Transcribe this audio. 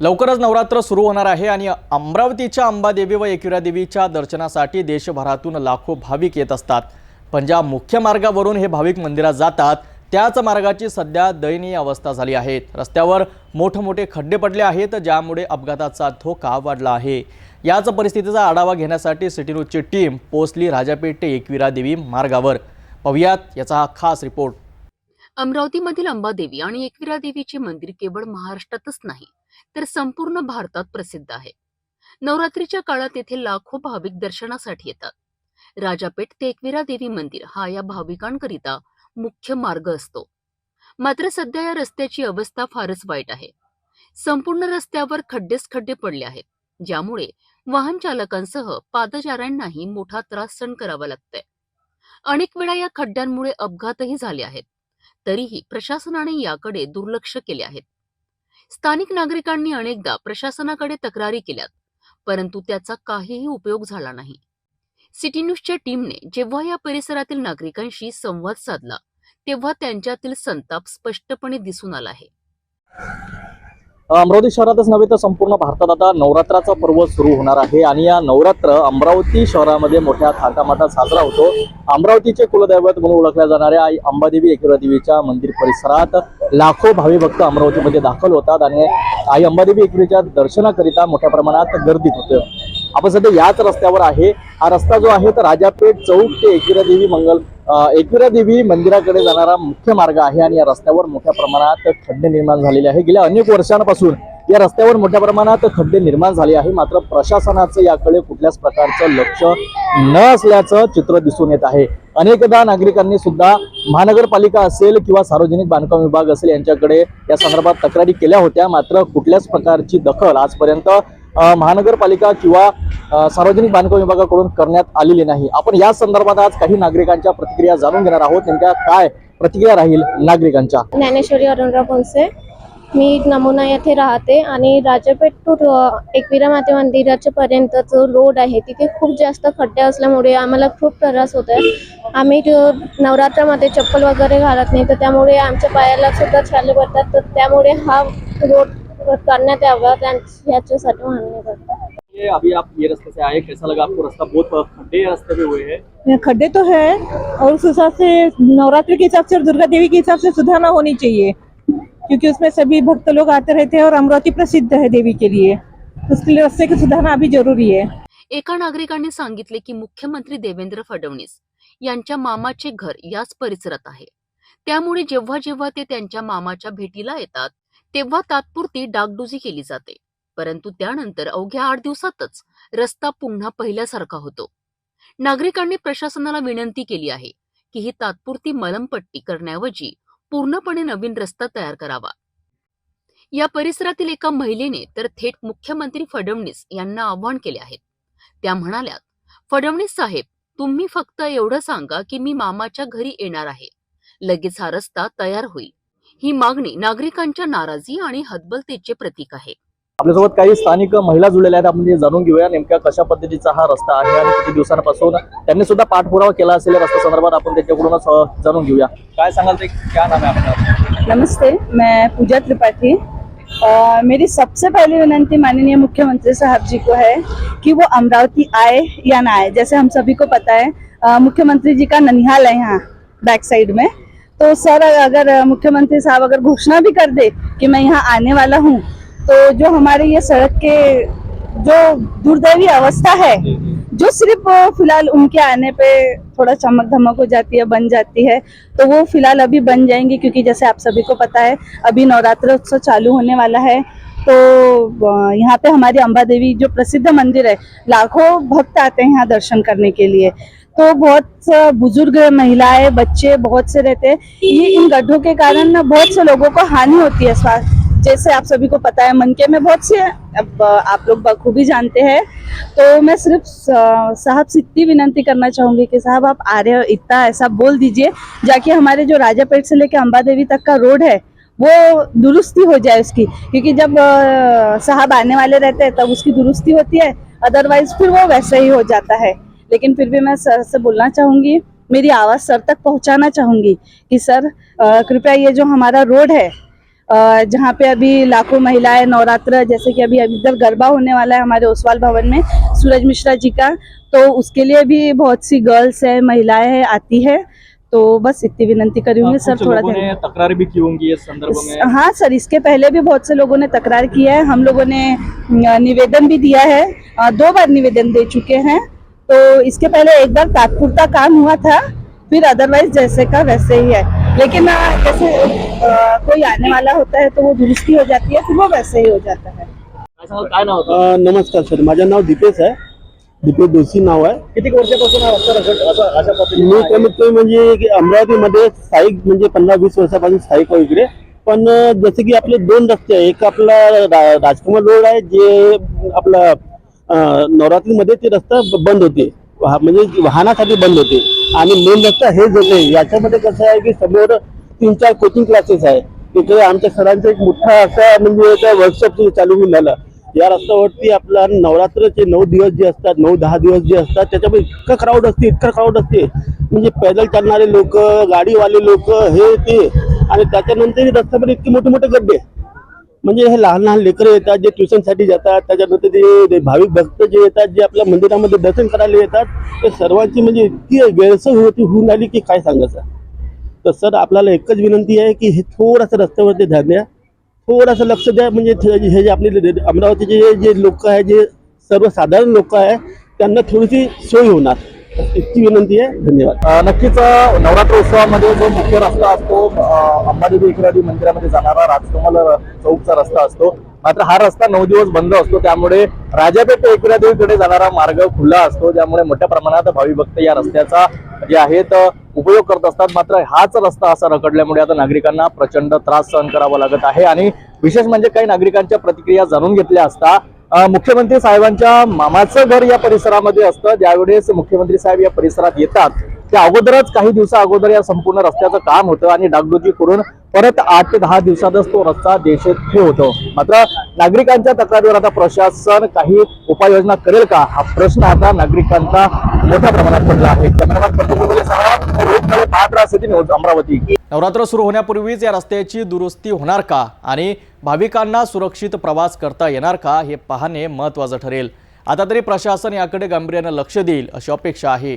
लवकरच नवरात्र सुरू होणार आहे आणि अमरावतीच्या अंबादेवी व एकविरादेवीच्या दर्शनासाठी देशभरातून लाखो भाविक येत असतात. पण ज्या मुख्य मार्गावरून हे भाविक मंदिरात जातात त्याच मार्गाची सध्या दयनीय अवस्था झाली आहे. रस्त्यावर मोठमोठे खड्डे पडले आहेत ज्यामुळे अपघाताचा धोका वाढला आहे. याच परिस्थितीचा आढावा घेण्यासाठी सिटी न्यूजची टीम पोचली राजापेठ ते एकविरा देवी मार्गावर. पाहुयात याचा हा खास रिपोर्ट. अमरावतीमधील अंबादेवी आणि एकविरा देवीचे मंदिर केवळ महाराष्ट्रातच नाही तर संपूर्ण भारतात प्रसिद्ध आहे. नवरात्रीच्या काळात येथे लाखो भाविक दर्शनासाठी येतात. राजापेठ ते एकविरा देवी मंदिर हा या भाविकांकरिता मुख्य मार्ग असतो. मात्र सध्या या रस्त्याची अवस्था फारच वाईट आहे. संपूर्ण रस्त्यावर खड्डेच खड्डे पडले आहेत ज्यामुळे वाहन चालकांसह पादचाऱ्यांनाही मोठा त्रास सहन करावा लागतोय. अनेक वेळा या खड्ड्यांमुळे अपघातही झाले आहेत. तरीही प्रशासनाने याकडे दुर्लक्ष केले आहेत स्थानिक नागरिकांनी अनेकदा प्रशासनाकडे तक्रारी केल्यात परंतु त्याचा काहीही उपयोग झाला नाही. सिटी न्यूजच्या टीमने जेव्हा या परिसरातील नागरिकांशी संवाद साधला तेव्हा त्यांच्यातील संताप स्पष्टपणे दिसून आला आहे. अमरावती शहरातच नव्हे तर संपूर्ण भारतात आता नवरात्राचा पर्व सुरू होणार आहे आणि या नवरात्र अमरावती शहरामध्ये मोठ्या थाटामाटात साजरा होतो. अमरावतीचे कुलदैवत म्हणून ओळखल्या जाणाऱ्या आई अंबादेवी एकविरा देवीच्या मंदिर परिसरात लाखो भावी भक्त अमरावतीमध्ये दाखल होतात आणि आई अंबादेवी एकविरीच्या दर्शनाकरिता मोठ्या प्रमाणात गर्दी होते. आपण सध्या याच रस्त्यावर आहे. हा रस्ता जो आहे तर राजापेठ चौक ते एकविरा देवी मंगल एकविरा देवी मंदिराकडे जाणारा मुख्य मार्ग आहे आणि या रस्त्यावर मोठ्या प्रमाणात खड्डे निर्माण झालेले आहे. गेल्या अनेक वर्षांपासून या रस्त्यावर मोठ्या प्रमाणात खड्डे निर्माण झाले आहे. मात्र प्रशासनाचं याकडे कुठल्याच प्रकारचं लक्ष न असल्याचं चित्र दिसून येत आहे. अनेकदा नागरिकांनी सुद्धा महानगरपालिका असेल किंवा सार्वजनिक बांधकाम विभाग असेल यांच्याकडे या संदर्भात तक्रारी केल्या होत्या. मात्र कुठल्याच प्रकारची दखल आजपर्यंत महानगरपालिका किंवा सार्वजनिक बांधकाम विभागाकडून करण्यात आलेली नाही. आपण या संदर्भात आज काही नागरिकांच्या प्रतिक्रिया जाणून घेणार आहोत. नेमक्या काय प्रतिक्रिया राहील नागरिकांच्या? ज्ञानेश्वरी अरुणराव पोनसे मी नमुना येथे राहते आणि राजापेठ टू एकविरा माते मंदिराच्या पर्यंत जो रोड आहे तिथे खूप जास्त खड्डे असल्यामुळे आम्हाला खूप त्रास होत आहे आम्ही नवरात्रामध्ये चप्पल वगैरे घालत नाही तर त्यामुळे आमच्या पायाला सुद्धा छाले पडतात. तर त्यामुळे हा रोड करण्यात यावा याच्यासाठी मागणी करतात. ये अभी आप ये रास्ते से आए कैसा लगा आपको रास्ता? बहुत खड्डे रास्ते पे हुए हैं। खड्डे तो है और उस हिसाब से नवरात्रि के हिसाब से और दुर्गा देवी के हिसाब से सुधारना होनी चाहिए क्योंकि उसमें सभी भक्त लोग आते रहते हैं और अमरावती प्रसिद्ध है देवी के लिए। उसके लिए रास्ते को सुधारना अभी जरूरी है। एका नागरिकांनी सांगितले की मुख्यमंत्री देवेंद्र फडणवीस यांच्या मामाचे घर याच परिसरात आहे. त्यामुळे जेव्हा जेव्हा ते त्यांच्या मामाच्या भेटीला येतात तेव्हा तात्पुरती डागडुजी केली जाते. परंतु त्यानंतर अवघ्या आठ दिवसातच रस्ता पुन्हा पहिल्यासारखा होतो. नागरिकांनी प्रशासनाला विनंती केली आहे की ही तात्पुरती मलमपट्टी करण्याऐवजी पूर्णपणे नवीन रस्ता तयार करावा. या परिसरातील एका महिलेने तर थेट मुख्यमंत्री फडणवीस यांना आवाहन केले आहे. त्या म्हणाल्या फडणवीस साहेब तुम्ही फक्त एवढं सांगा की मी मामाच्या घरी येणार आहे. लगेच हा रस्ता तयार होईल. ही मागणी नागरिकांच्या नाराजी आणि हतबलतेचे प्रतीक आहे. आपल्यासोबत काही स्थानिक महिला जुळलेल्या आहेत. आपण ते जाणून घेऊया नेमक्या कशा पद्धतीचा हा रस्ता आहे आणि किती दिवसांपासून त्यांनी सुद्धा पाठपुरावा केला असेल रस्त्या संदर्भात आपण त्यांच्याकडूनच जाणून घेऊया. काय सांगाल ते? क्या नाम है आपका नमस्ते मैं पूजा त्रिपाठी. मेरी सबसे पहली विनंती माननीय मुख्यमंत्री साहब जी को है कि वो अमरावती आए या ना आए। जैसे हम सभी को पता है मुख्यमंत्री जी का ननिहाल है यहाँ बैक साइड में। तो सर अगर मुख्यमंत्री साहब अगर घोषणा भी कर दे कि मैं यहाँ आने वाला हूँ तो जो हमारे ये सड़क के जो दुर्दैवी अवस्था है जो सिर्फ़ फ़िलहाल उनके आने पे थोड़ा चमक धमक हो जाती है बन जाती है तो वो फ़िलहाल अभी बन जाएँगी क्योंकि जैसे आप सभी को पता है अभी नवरात्र उत्सव चालू होने वाला है। तो यहाँ पे हमारी अम्बा देवी जो प्रसिद्ध मंदिर है लाखों भक्त आते हैं यहाँ दर्शन करने के लिए। तो बहुत बुज़ुर्ग महिलाएँ, बच्चे बहुत से रहते हैं। ये इन गड्ढों के कारण बहुत से लोगों को हानि होती है स्वास्थ्य। जैसे आप सभी को पता है, मनके में बहुत से, अब आप लोग बखूबी जानते हैं। तो मैं सिर्फ़ साहब से इतनी विनंती करना चाहूँगी कि साहब आप आ रहे हो, इतना ऐसा बोल दीजिए, जाके हमारे जो राजा पेट से लेके अम्बा देवी तक का रोड है, वो दुरुस्ती हो जाए उसकी। क्योंकि जब साहब आने वाले रहते हैं, तब उसकी दुरुस्ती होती है अदरवाइज़ फिर वो वैसे ही हो जाता है। लेकिन फिर भी मैं सर से बोलना चाहूँगी मेरी आवाज़ सर तक पहुंचाना चाहूँगी कि सर कृपया ये जो हमारा रोड है जहाँ पे अभी लाखों महिलाएँ नवरात्र जैसे कि अभी अभी इधर गरबा होने वाला है हमारे ओसवाल भवन में सूरज मिश्रा जी का तो उसके लिए भी बहुत सी गर्ल्स है महिलाएँ हैं आती है तो बस इतनी विनंती करी हूँ सर थोड़ा ध्यान तकरार भी की होंगी इस संदर्भ में? हाँ सर इसके पहले भी बहुत से लोगों ने तकरार किया है हम लोगों ने निवेदन भी दिया है दो बार निवेदन दे चुके हैं तो इसके पहले एक बार तात्पुरता काम हुआ था फिर अदरवाइज़ जैसे का वैसे ही है। लेकिन जैसे कोई आने वाला होता है तो वो दुरुस्ती हो जाती है फिर वो वैसे ही हो जाता है। नमस्कार सर माझं नाव दीपेश आहे. दीपेश जोशी नाव आहे. किती वर्षापासून हा रस्ता रखड- असा- अशा पद्धतीने मी आहे? कमीत कमी म्हणजे की अमरावतीमध्ये स्थायिक म्हणजे पंधरा वीस वर्षापासून स्थायिक आहे इकडे. पण अ, जसे की आपले दोन रस्ते आहे एक आपला रा- राजकुमार रोड आहे जे आपला नवरात्रीमध्ये ते रस्ता बंद होते. वाह- म्हणजे वाहनासाठी बंद होते. आणि मेन रस्ता हेच होते. याच्यामध्ये कसं आहे की समोर तीन चार कोचिंग क्लासेस आहे तिथे आमच्या सरांचा एक मोठा असा म्हणजे वर्कशॉप चालू होऊन झाला. या रस्त्यावरती आपला नवरात्रचे नऊ दिवस जे असतात नऊ दहा दिवस जे असतात त्याच्यामध्ये इतकं क्राऊड असते इतकं क्राऊड असते. म्हणजे पैदल चालणारे लोक गाडीवाले लोक हे ते. आणि त्याच्यानंतर रस्त्यामध्ये इतके मोठे मोठे गड्डे. म्हणजे हे लहान लहान लेकरं येतात जे ट्युशनसाठी जातात त्याच्यानंतर ते भाविक भक्त जे येतात जे आपल्या मंदिरामध्ये दर्शन करायला येतात ते सर्वांची म्हणजे इतकी गैरसोय होती होऊन आली की काय सांगायचं तर सर आपल्याला एकच विनंती आहे की हे थोडंसं रस्त्यावरती ध्यान द्या. थोडंसं लक्ष द्या म्हणजे हे जे आपले अमरावतीचे जे जे लोक आहे जे सर्वसाधारण लोक आहे त्यांना थोडीशी सोय होणार. इतकी विनंती आहे. धन्यवाद. नक्कीच नवरात्र उत्सवामध्ये जो मुख्य रस्ता असतो अंबादेवी एकरादी मंदिरामध्ये जाणारा राजकमल चौकचा रस्ता असतो. मात्र हा रस्ता नऊ दिवस बंद असतो. त्यामुळे राजापेठ ते एकरादेवीकडे जाणारा मार्ग खुला असतो. त्यामुळे मोठ्या प्रमाणात भावी भक्त या रस्त्याचा जे आहेत उपयोग करत असतात. मात्र हाच रस्ता असा रखडल्यामुळे आता नागरिकांना प्रचंड त्रास सहन करावा लागत आहे. आणि विशेष म्हणजे काही नागरिकांच्या प्रतिक्रिया जाणून घेतल्या असता मुख्यमंत्री साहेबांच्या मामाचं घर या परिसरामध्ये असतं. ज्यावेळेस मुख्यमंत्री साहेब या परिसरात येतात त्या अगोदरच काही दिवसा अगोदर या संपूर्ण रस्त्याचं काम होतं आणि डागडुजी करून परत आठ ते दहा दिवसातच तो रस्ता देशेत हे होतो. मात्र नागरिकांच्या तक्रारीवर आता प्रशासन काही उपाययोजना करेल का? हा प्रश्न आता नागरिकांचा मोठ्या प्रमाणात पडला आहे. पाहत अमरावती नवरात्र सुरू होण्यापूर्वीच या रस्त्याची दुरुस्ती होणार का? आणि भाविकांना सुरक्षित प्रवास करता येणार का? हे पाहणे महत्वाचं ठरेल. आता तरी प्रशासन याकडे गांभीर्यानं लक्ष देईल अशी अपेक्षा आहे.